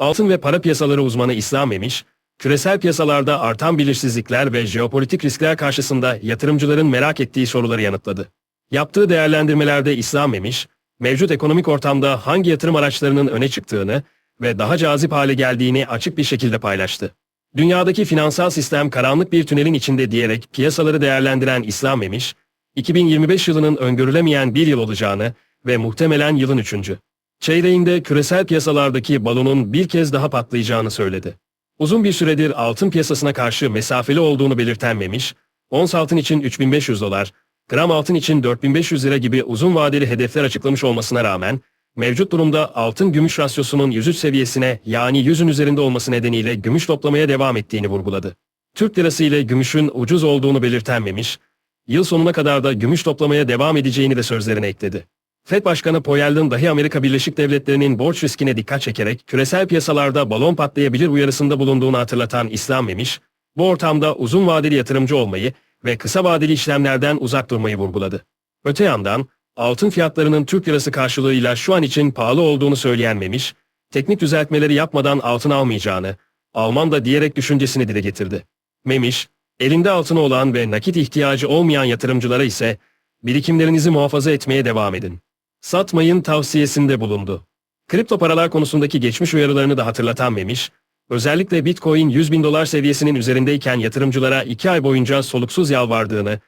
Altın ve para piyasaları uzmanı İslam Memiş, küresel piyasalarda artan belirsizlikler ve jeopolitik riskler karşısında yatırımcıların merak ettiği soruları yanıtladı. Yaptığı değerlendirmelerde İslam Memiş, mevcut ekonomik ortamda hangi yatırım araçlarının öne çıktığını ve daha cazip hale geldiğini açık bir şekilde paylaştı. Dünyadaki finansal sistem karanlık bir tünelin içinde diyerek piyasaları değerlendiren İslam Memiş, 2025 yılının öngörülemeyen bir yıl olacağını ve muhtemelen yılın üçüncü. Çeyreğinde küresel piyasalardaki balonun bir kez daha patlayacağını söyledi. Uzun bir süredir altın piyasasına karşı mesafeli olduğunu belirten Memiş, ons altın için 3500 dolar, gram altın için 4500 lira gibi uzun vadeli hedefler açıklamış olmasına rağmen, mevcut durumda altın gümüş rasyosunun 103 seviyesine yani 100'ün üzerinde olması nedeniyle gümüş toplamaya devam ettiğini vurguladı. Türk lirası ile gümüşün ucuz olduğunu belirten Memiş, yıl sonuna kadar da gümüş toplamaya devam edeceğini de sözlerine ekledi. Fed Başkanı Powell'ın dahi Amerika Birleşik Devletleri'nin borç riskine dikkat çekerek küresel piyasalarda balon patlayabilir uyarısında bulunduğunu hatırlatan İslam Memiş, bu ortamda uzun vadeli yatırımcı olmayı ve kısa vadeli işlemlerden uzak durmayı vurguladı. Öte yandan, altın fiyatlarının Türk lirası karşılığıyla şu an için pahalı olduğunu söyleyen Memiş, teknik düzeltmeleri yapmadan altın almayacağını, Alman da diyerek düşüncesini dile getirdi. Memiş, elinde altını olan ve nakit ihtiyacı olmayan yatırımcılara ise birikimlerinizi muhafaza etmeye devam edin. Satmayın tavsiyesinde bulundu. Kripto paralar konusundaki geçmiş uyarılarını da hatırlatan Memiş, özellikle Bitcoin 100 bin dolar seviyesinin üzerindeyken yatırımcılara 2 ay boyunca soluksuz yalvardığını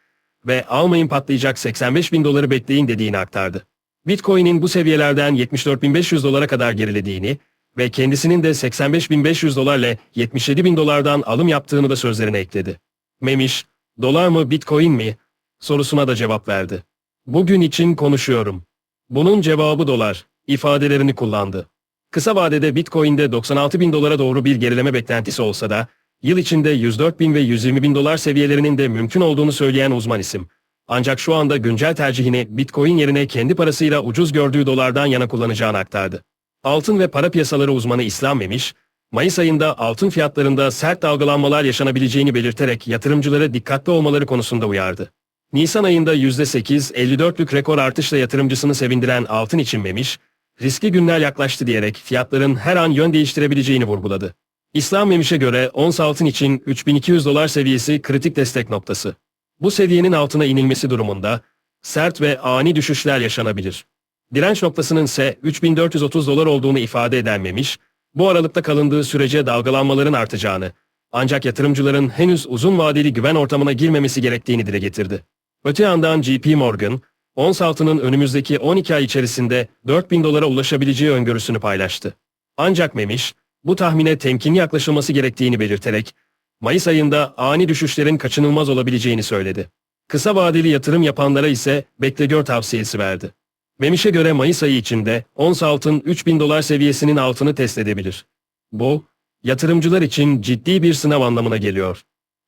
ve almayın patlayacak 85 bin doları bekleyin dediğini aktardı. Bitcoin'in bu seviyelerden 74.500 dolara kadar gerilediğini ve kendisinin de 85.500 dolarla 77 bin dolardan alım yaptığını da sözlerine ekledi. Memiş, dolar mı Bitcoin mi sorusuna da cevap verdi. Bugün için konuşuyorum. Bunun cevabı dolar ifadelerini kullandı. Kısa vadede Bitcoin'de 96 bin dolara doğru bir gerileme beklentisi olsa da, yıl içinde 104 bin ve 120 bin dolar seviyelerinin de mümkün olduğunu söyleyen uzman isim. Ancak şu anda güncel tercihini Bitcoin yerine kendi parasıyla ucuz gördüğü dolardan yana kullanacağını aktardı. Altın ve para piyasaları uzmanı İslam Memiş, Mayıs ayında altın fiyatlarında sert dalgalanmalar yaşanabileceğini belirterek yatırımcılara dikkatli olmaları konusunda uyardı. Nisan ayında %8, 54'lük rekor artışla yatırımcısını sevindiren altın için Memiş, riskli günler yaklaştı diyerek fiyatların her an yön değiştirebileceğini vurguladı. İslam Memiş'e göre ons altın için 3200 dolar seviyesi kritik destek noktası. Bu seviyenin altına inilmesi durumunda sert ve ani düşüşler yaşanabilir. Direnç noktasının ise 3430 dolar olduğunu ifade eden Memiş, bu aralıkta kalındığı sürece dalgalanmaların artacağını, ancak yatırımcıların henüz uzun vadeli güven ortamına girmemesi gerektiğini dile getirdi. Öte yandan JP Morgan, ons altının önümüzdeki 12 ay içerisinde 4000 dolara ulaşabileceği öngörüsünü paylaştı. Ancak Memiş, bu tahmine temkinli yaklaşılması gerektiğini belirterek, Mayıs ayında ani düşüşlerin kaçınılmaz olabileceğini söyledi. Kısa vadeli yatırım yapanlara ise bekle gör tavsiyesi verdi. Memiş'e göre Mayıs ayı içinde ons altın 3000 dolar seviyesinin altını test edebilir. Bu, yatırımcılar için ciddi bir sınav anlamına geliyor.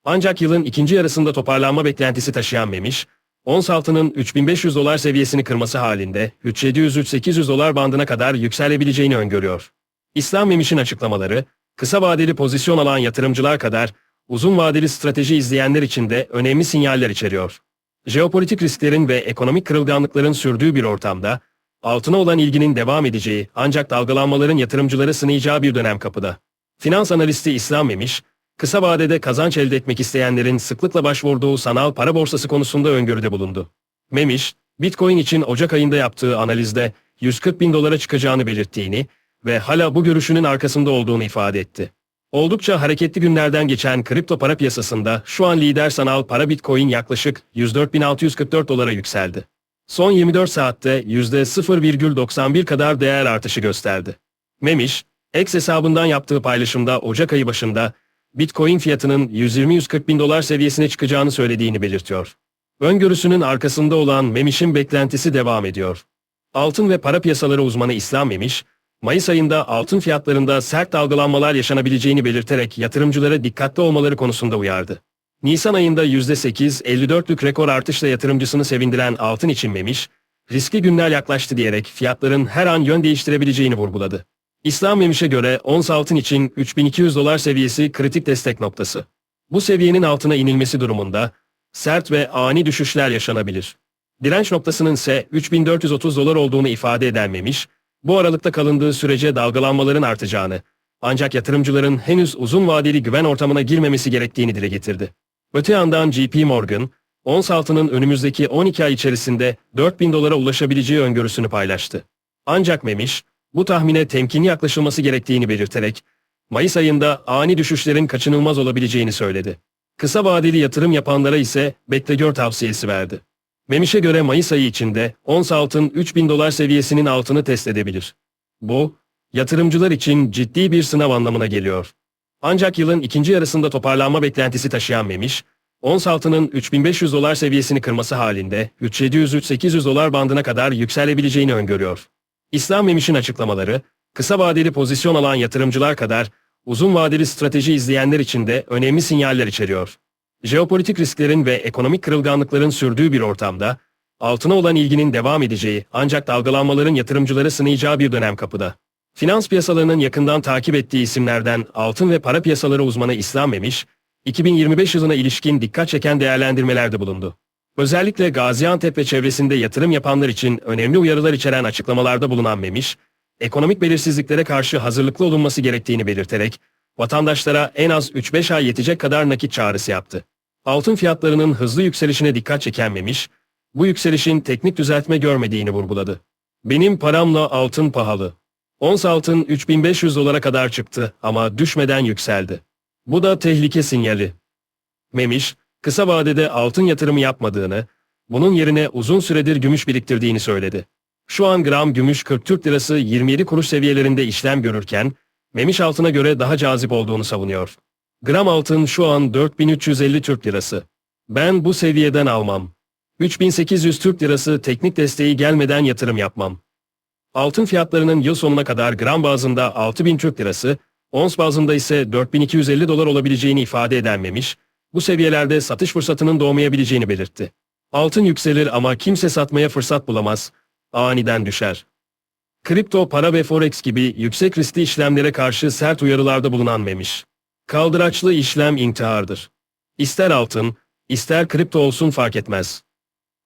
Ancak yılın ikinci yarısında toparlanma beklentisi taşıyan Memiş, ons altının 3500 dolar seviyesini kırması halinde 3700-3800 dolar bandına kadar yükselebileceğini öngörüyor. İslam Memiş'in açıklamaları, kısa vadeli pozisyon alan yatırımcılar kadar uzun vadeli strateji izleyenler için de önemli sinyaller içeriyor. Jeopolitik risklerin ve ekonomik kırılganlıkların sürdüğü bir ortamda, altına olan ilginin devam edeceği ancak dalgalanmaların yatırımcıları sınayacağı bir dönem kapıda. Finans analisti İslam Memiş, kısa vadede kazanç elde etmek isteyenlerin sıklıkla başvurduğu sanal para borsası konusunda öngörüde bulundu. Memiş, Bitcoin için Ocak ayında yaptığı analizde 140 bin dolara çıkacağını belirttiğini ve hala bu görüşünün arkasında olduğunu ifade etti. Oldukça hareketli günlerden geçen kripto para piyasasında şu an lider sanal para Bitcoin yaklaşık 104.644 dolara yükseldi. Son 24 saatte %0,91 kadar değer artışı gösterdi. Memiş, X hesabından yaptığı paylaşımda Ocak ayı başında Bitcoin fiyatının 120-140 bin dolar seviyesine çıkacağını söylediğini belirtiyor. Öngörüsünün arkasında olan Memiş'in beklentisi devam ediyor. Altın ve para piyasaları uzmanı İslam Memiş, Mayıs ayında altın fiyatlarında sert dalgalanmalar yaşanabileceğini belirterek yatırımcılara dikkatli olmaları konusunda uyardı. Nisan ayında %8, 54'lük rekor artışla yatırımcısını sevindiren altın için Memiş, riskli günler yaklaştı diyerek fiyatların her an yön değiştirebileceğini vurguladı. İslam Memiş'e göre ons altın için 3200 dolar seviyesi kritik destek noktası. Bu seviyenin altına inilmesi durumunda sert ve ani düşüşler yaşanabilir. Direnç noktasının ise 3430 dolar olduğunu ifade eden Memiş, bu aralıkta kalındığı sürece dalgalanmaların artacağını, Ancak yatırımcıların henüz uzun vadeli güven ortamına girmemesi gerektiğini dile getirdi. Öte yandan JP Morgan, ons altının önümüzdeki 12 ay içerisinde 4000 dolara ulaşabileceği öngörüsünü paylaştı. Ancak Memiş, bu tahmine temkinli yaklaşılması gerektiğini belirterek, Mayıs ayında ani düşüşlerin kaçınılmaz olabileceğini söyledi. Kısa vadeli yatırım yapanlara ise bekle tavsiyesi verdi. Memiş'e göre Mayıs ayı içinde ons altın 3000 dolar seviyesinin altını test edebilir. Bu, yatırımcılar için ciddi bir sınav anlamına geliyor. Ancak yılın ikinci yarısında toparlanma beklentisi taşıyan Memiş, ons altının 3500 dolar seviyesini kırması halinde 3700-3800 dolar bandına kadar yükselebileceğini öngörüyor. İslam Memiş'in açıklamaları, kısa vadeli pozisyon alan yatırımcılar kadar uzun vadeli strateji izleyenler için de önemli sinyaller içeriyor. Jeopolitik risklerin ve ekonomik kırılganlıkların sürdüğü bir ortamda, altına olan ilginin devam edeceği ancak dalgalanmaların yatırımcıları sınayacağı bir dönem kapıda. Finans piyasalarının yakından takip ettiği isimlerden altın ve para piyasaları uzmanı İslam Memiş, 2025 yılına ilişkin dikkat çeken değerlendirmelerde bulundu. Özellikle Gaziantep ve çevresinde yatırım yapanlar için önemli uyarılar içeren açıklamalarda bulunan Memiş, ekonomik belirsizliklere karşı hazırlıklı olunması gerektiğini belirterek, vatandaşlara en az 3-5 ay yetecek kadar nakit çağrısı yaptı. Altın fiyatlarının hızlı yükselişine dikkat çeken Memiş, bu yükselişin teknik düzeltme görmediğini vurguladı. Benim paramla altın pahalı. Ons altın 3500 dolara kadar çıktı ama düşmeden yükseldi. Bu da tehlike sinyali. Memiş, kısa vadede altın yatırımı yapmadığını, bunun yerine uzun süredir gümüş biriktirdiğini söyledi. Şu an gram gümüş 40 Türk lirası 27 kuruş seviyelerinde işlem görürken, Memiş altına göre daha cazip olduğunu savunuyor. Gram altın şu an 4350 Türk lirası. Ben bu seviyeden almam. 3800 Türk lirası teknik desteği gelmeden yatırım yapmam. Altın fiyatlarının yıl sonuna kadar gram bazında 6000 Türk lirası, ons bazında ise 4250 dolar olabileceğini ifade eden Memiş, bu seviyelerde satış fırsatının doğmayabileceğini belirtti. Altın yükselir ama kimse satmaya fırsat bulamaz, aniden düşer. Kripto, para ve forex gibi yüksek riskli işlemlere karşı sert uyarılarda bulunan Memiş. Kaldıraçlı işlem intihardır. İster altın, ister kripto olsun fark etmez.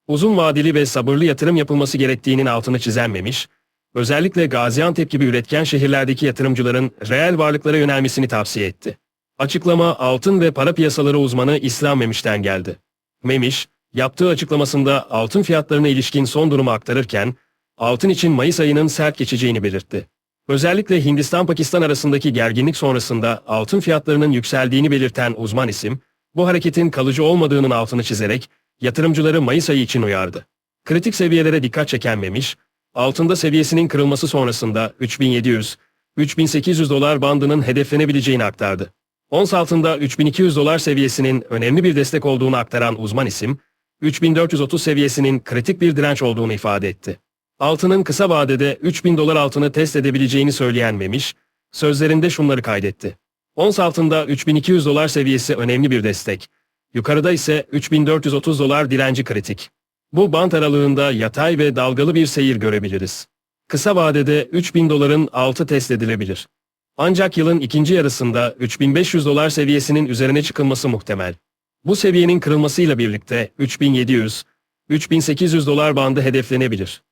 Uzun vadeli ve sabırlı yatırım yapılması gerektiğinin altını çizenmemiş, özellikle Gaziantep gibi üretken şehirlerdeki yatırımcıların reel varlıklara yönelmesini tavsiye etti. Açıklama altın ve para piyasaları uzmanı İslam Memiş'ten geldi. Memiş, yaptığı açıklamasında altın fiyatlarına ilişkin son durumu aktarırken, altın için Mayıs ayının sert geçeceğini belirtti. Özellikle Hindistan-Pakistan arasındaki gerginlik sonrasında altın fiyatlarının yükseldiğini belirten uzman isim, bu hareketin kalıcı olmadığının altını çizerek yatırımcıları Mayıs ayı için uyardı. Kritik seviyelere dikkat çeken Memiş, altında seviyesinin kırılması sonrasında 3700-3800 dolar bandının hedeflenebileceğini aktardı. Ons altında 3200 dolar seviyesinin önemli bir destek olduğunu aktaran uzman isim, 3430 seviyesinin kritik bir direnç olduğunu ifade etti. Altının kısa vadede 3000 dolar altını test edebileceğini söyleyen Memiş, sözlerinde şunları kaydetti. Ons altında 3200 dolar seviyesi önemli bir destek. Yukarıda ise 3430 dolar direnci kritik. Bu bant aralığında yatay ve dalgalı bir seyir görebiliriz. Kısa vadede 3000 doların altı test edilebilir. Ancak yılın ikinci yarısında 3500 dolar seviyesinin üzerine çıkılması muhtemel. Bu seviyenin kırılmasıyla birlikte 3700, 3800 dolar bandı hedeflenebilir.